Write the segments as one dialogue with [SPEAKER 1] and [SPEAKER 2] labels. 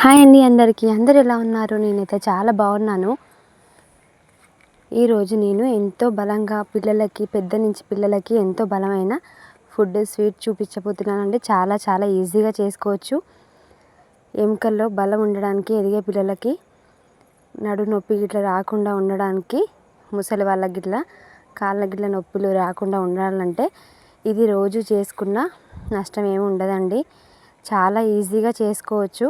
[SPEAKER 1] Hi అండి అందరికీ. అందరు ఎలా ఉన్నారు? నేనైతే చాలా బాగున్నాను. ఈరోజు నేను ఎంతో బలంగా పిల్లలకి పెద్ద నుంచి పిల్లలకి ఎంతో బలమైన ఫుడ్ స్వీట్ చూపించబోతున్నానండి. చాలా చాలా ఈజీగా చేసుకోవచ్చు. ఎముకల్లో బలం ఉండడానికి ఎదిగే పిల్లలకి నడు నొప్పి గిట్ల రాకుండా ఉండడానికి ముసలి వాళ్ళ గిట్ల కాళ్ళ గిట్ల నొప్పులు రాకుండా ఉండాలంటే ఇది రోజు చేసుకున్న నష్టం ఏమి ఉండదండి. చాలా ఈజీగా చేసుకోవచ్చు.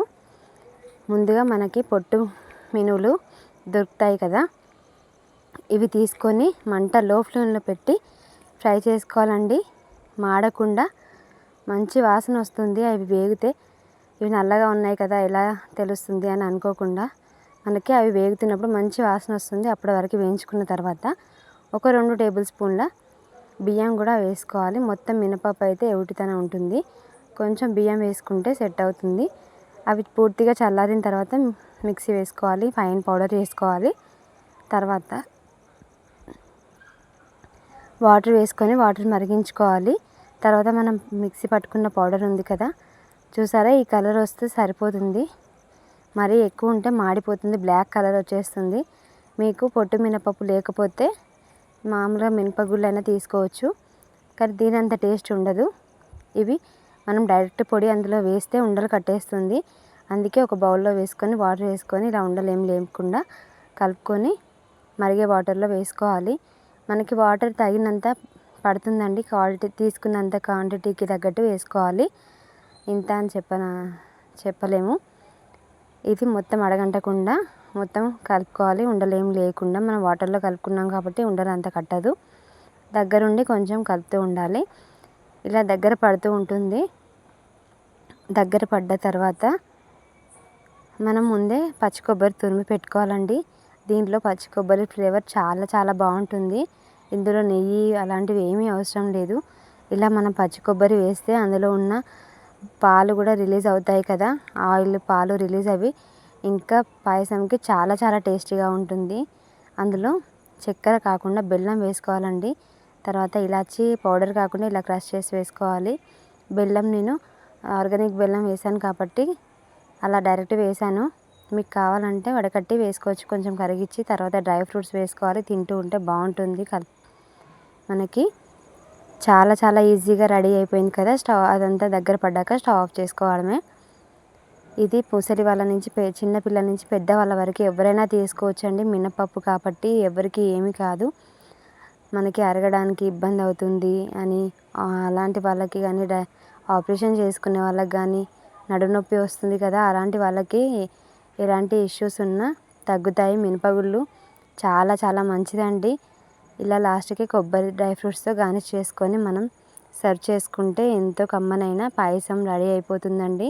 [SPEAKER 1] ముందుగా మనకి పొట్టు మినువులు దొరుకుతాయి కదా. ఇవి తీసుకొని మంట లో ఫ్లేమ్లో పెట్టి ఫ్రై చేసుకోవాలండి. మాడకుండా మంచి వాసన వస్తుంది. అవి వేగితే ఇవి నల్లగా ఉన్నాయి కదా ఎలా తెలుస్తుంది అని అనుకోకుండా మనకి అవి వేగుతున్నప్పుడు మంచి వాసన వస్తుంది. అప్పటి వరకు వేయించుకున్న తర్వాత ఒక రెండు టేబుల్ స్పూన్ల బియ్యం కూడా వేసుకోవాలి. మొత్తం మినపప్పు అయితే ఎవుటితనం ఉంటుంది. కొంచెం బియ్యం వేసుకుంటే సెట్ అవుతుంది. అవి పూర్తిగా చల్లారిన తర్వాత మిక్సీ వేసుకోవాలి ఫైన్ పౌడర్ వేసుకోవాలి. తర్వాత వాటర్ వేసుకొని వాటర్ మరిగించుకోవాలి. తర్వాత మనం మిక్సీ పట్టుకున్న పౌడర్ ఉంది కదా చూసారా? ఈ కలర్ వస్తే సరిపోతుంది. మరీ ఎక్కువ ఉంటే మాడిపోతుంది బ్లాక్ కలర్ వచ్చేస్తుంది. మీకు పొట్టు మినపప్పు లేకపోతే మామూలుగా మినపగుళ్ళు అయినా తీసుకోవచ్చు. కానీ దీని అంత టేస్ట్ ఉండదు. ఇవి మనం డైరెక్ట్ పొడి అందులో వేస్తే ఉండలు కట్టేస్తుంది. అందుకే ఒక బౌల్లో వేసుకొని వాటర్ వేసుకొని ఇలా ఉండలు ఏం లేకుండా కలుపుకొని మరిగే వాటర్లో వేసుకోవాలి. మనకి వాటర్ తగినంత పడుతుందండి క్వాలిటీ తీసుకున్నంత క్వాంటిటీకి తగ్గట్టు వేసుకోవాలి. ఇంత అని చెప్పన చెప్పలేము. ఇది మొత్తం అడగంటకుండా మొత్తం కలుపుకోవాలి. ఉండలేం లేకుండా మనం వాటర్లో కలుపుకున్నాం కాబట్టి ఉండలు అంత కట్టదు. దగ్గరుండి కొంచెం కలుపుతూ ఉండాలి. ఇలా దగ్గర పడుతూ ఉంటుంది. దగ్గర పడ్డ తర్వాత మనం ముందే పచ్చి కొబ్బరి తురిమి పెట్టుకోవాలండి. దీంట్లో పచ్చి కొబ్బరి ఫ్లేవర్ చాలా చాలా బాగుంటుంది. ఇందులో నెయ్యి అలాంటివి ఏమీ అవసరం లేదు. ఇలా మనం పచ్చి కొబ్బరి వేస్తే అందులో ఉన్న పాలు కూడా రిలీజ్ అవుతాయి కదా. ఆయిల్ పాలు రిలీజ్ అవి ఇంకా పాయసంకి చాలా చాలా టేస్టీగా ఉంటుంది. అందులో చక్కెర కాకుండా బెల్లం వేసుకోవాలండి. తర్వాత ఇలాచి పౌడర్ కాకుండా ఇలా క్రష్ చేసి వేసుకోవాలి. బెల్లం నేను ఆర్గానిక్ బెల్లం వేసాను కాబట్టి అలా డైరెక్ట్ వేసాను. మీకు కావాలంటే వడకట్టి వేసుకోవచ్చు. కొంచెం కరిగించి తర్వాత డ్రై ఫ్రూట్స్ వేసుకోవాలి. తింటూ ఉంటే బాగుంటుంది మనకి. చాలా చాలా ఈజీగా రెడీ అయిపోయింది కదా స్టవ్ అదంతా దగ్గర పడ్డాక స్టవ్ ఆఫ్ చేసుకోవడమే. ఇది పూసలి వాళ్ళ నుంచి చిన్నపిల్లల నుంచి పెద్దవాళ్ళ వరకు ఎవరైనా తీసుకోవచ్చండి. మినపప్పు కాబట్టి ఎవరికి ఏమి కాదు. మనకి అరగడానికి ఇబ్బంది అవుతుంది అని అలాంటి వాళ్ళకి కానీ ఆపరేషన్ చేసుకునే వాళ్ళకి కానీ నడునొప్పి వస్తుంది కదా అలాంటి వాళ్ళకి ఎలాంటి ఇష్యూస్ ఉన్నా తగ్గుతాయి. మినపగుళ్ళు చాలా చాలా మంచిదండి. ఇలా లాస్ట్కి కొబ్బరి డ్రై ఫ్రూట్స్తో గార్నిష్ చేసుకొని మనం సర్వ్ చేసుకుంటే ఎంతో కమ్మనైన పాయసం రెడీ అయిపోతుందండి.